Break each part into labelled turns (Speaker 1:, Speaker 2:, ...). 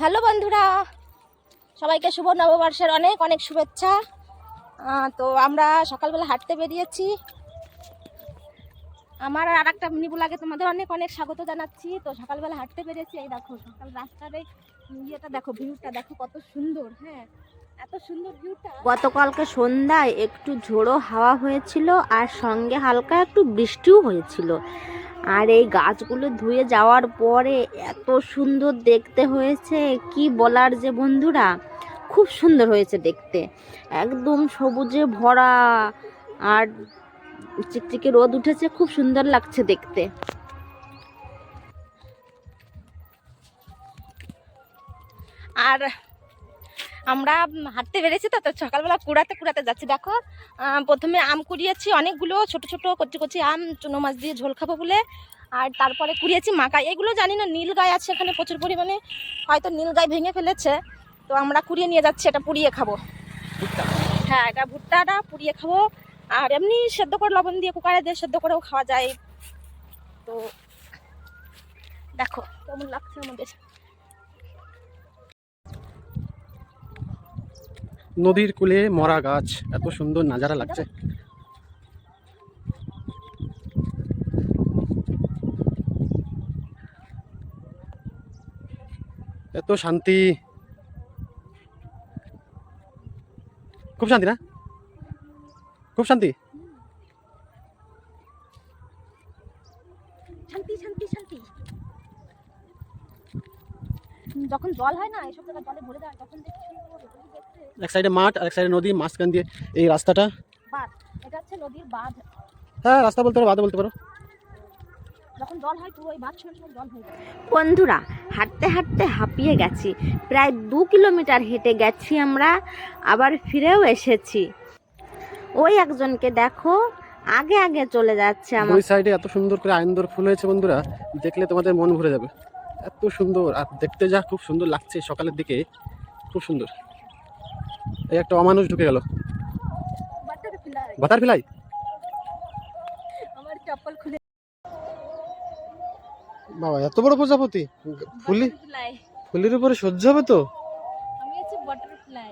Speaker 1: Hello বন্ধুরা, সবাইকে শুভ নববর্ষের অনেক অনেক শুভেচ্ছা। তো আমরা সকালবেলা হাঁটতে বেরিয়েছি। আমার আর একটা মিনি তোমাদের অনেক অনেক স্বাগত জানাচ্ছি। তো সকালবেলা হাঁটতে বেরিয়েছি, এই দেখো, সকাল রাস্তার এই ইয়েটা দেখো ভিউটা দেখো, কত সুন্দর হ্যাঁ এত সুন্দর ভিউটা
Speaker 2: গতকালকে সন্ধ্যায় একটু ঝোড়ো হাওয়া হয়েছিল, আর সঙ্গে হালকা একটু বৃষ্টিও হয়েছিল। আর এই গাছগুলো ধুয়ে যাওয়ার পরে এত সুন্দর দেখতে হয়েছে। কি বলার যে বন্ধুরা? খুব সুন্দর হয়েছে দেখতে। একদম সবুজে ভরা আর চিকচিকে রোদ উঠেছে, খুব সুন্দর লাগছে দেখতে।
Speaker 1: আর আমরা হাঁটতে বেরিয়েছি তো তো সকালবেলা কুড়াতে কুড়াতে যাচ্ছি। দেখো প্রথমে আম কুড়িয়েছি অনেকগুলো ছোট ছোট কচি কচি আম চুনো মাছ দিয়ে ঝোল খাব বলে। আর তারপরে কুড়িয়েছি মাকাই। এগুলো জানি না নীল গায়ে আছে এখানে প্রচুর পরিমাণে হয়তো নীল গায়ে ভেঙে ফেলেছে। তো আমরা কুড়িয়ে নিয়ে যাচ্ছি এটা পুড়িয়ে খাব। হ্যাঁ এটা ভুট্টাটা পুড়িয়ে খাব। আর এমনি সেদ্ধ করে লবণ দিয়ে কুকারে দিয়ে সেদ্ধ করেও খাওয়া যায়। তো দেখো কেমন লাগছে আমাদের।
Speaker 3: নদীর কূলে মরা গাছ। এত সুন্দর নাজারা লাগছে। এত শান্তি। খুব শান্তি না? খুব শান্তি?
Speaker 1: শান্তি শান্তি শান্তি। যখন জল হয় না এসব জায়গায় জলে ভরে যায় তখন
Speaker 3: এক সাইডে মাঠ আর এক সাইডে নদী মাঝখান দিয়ে এই রাস্তাটা।
Speaker 1: বাঁধ এটা হচ্ছে নদীর বাঁধ।
Speaker 3: হ্যাঁ রাস্তা বলতে পারো বাদে বলতে পারো।
Speaker 1: যখন জল হয় পুরো ওই বাঁধ সময় সময় জল হয়ে যায়।
Speaker 2: বন্ধুরা হাঁটতে হাঁটতে হাঁপিয়ে গেছি। প্রায় দু কিলোমিটার হেঁটে গেছি আমরা আবার ফিরেও এসেছি। ওই একজনকে দেখো আগে আগে চলে যাচ্ছে আমার।
Speaker 3: দুই সাইডে এত সুন্দর করে আইন্দর ফুল হয়েছে বন্ধুরা দেখলে তোমাদের মন ভরে যাবে। এত সুন্দর আর দেখতে যা খুব সুন্দর লাগছে সকালের দিকে খুব সুন্দর। এই একটা অমানুষ ঢুকে গেল। বাতার ফিলাই?
Speaker 1: আমার চপ্পল খুলে
Speaker 3: বাবা এত বড় প্রজাপতি? ফুলি ফুলের উপরে সহ্য হবে তো?
Speaker 1: আমি হচ্ছে বাটারফ্লাই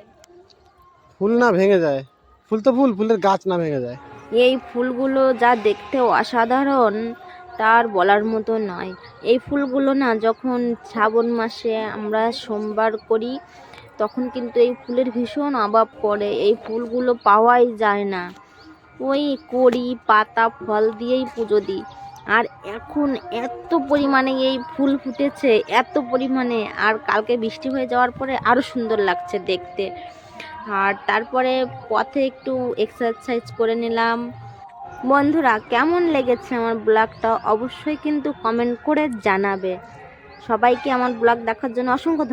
Speaker 3: ফুল না ভেঙে যায়। ফুল তো ফুল ফুলের গাছ না ভেঙে যায়।
Speaker 2: এই ফুলগুলো যা দেখতে অসাধারণ। তার বলার মতো নয়। এই ফুলগুলো না যখন শ্রাবণ মাসে আমরা সোমবার করি, তখন কিন্তু এই ফুলের ভীষণ অভাব পড়ে। এই ফুলগুলো পাওয়াই যায় না। ওই কড়ি, পাতা, ফল দিয়েই পুজো দিই। আর এখন এত পরিমাণে এই ফুল ফুটেছে, এত পরিমাণে। আর কালকে বৃষ্টি হয়ে যাওয়ার পরে আরও সুন্দর লাগছে দেখতে। আর তারপরে পথে একটু এক্সারসাইজ করে নিলাম। বন্ধুরা, কেমন লেগেছে আমার ব্লগটা অবশ্যই কিন্তু কমেন্ট করে জানাবে। সবাইকে আমার ব্লগ দেখার জন্য অসংখ্য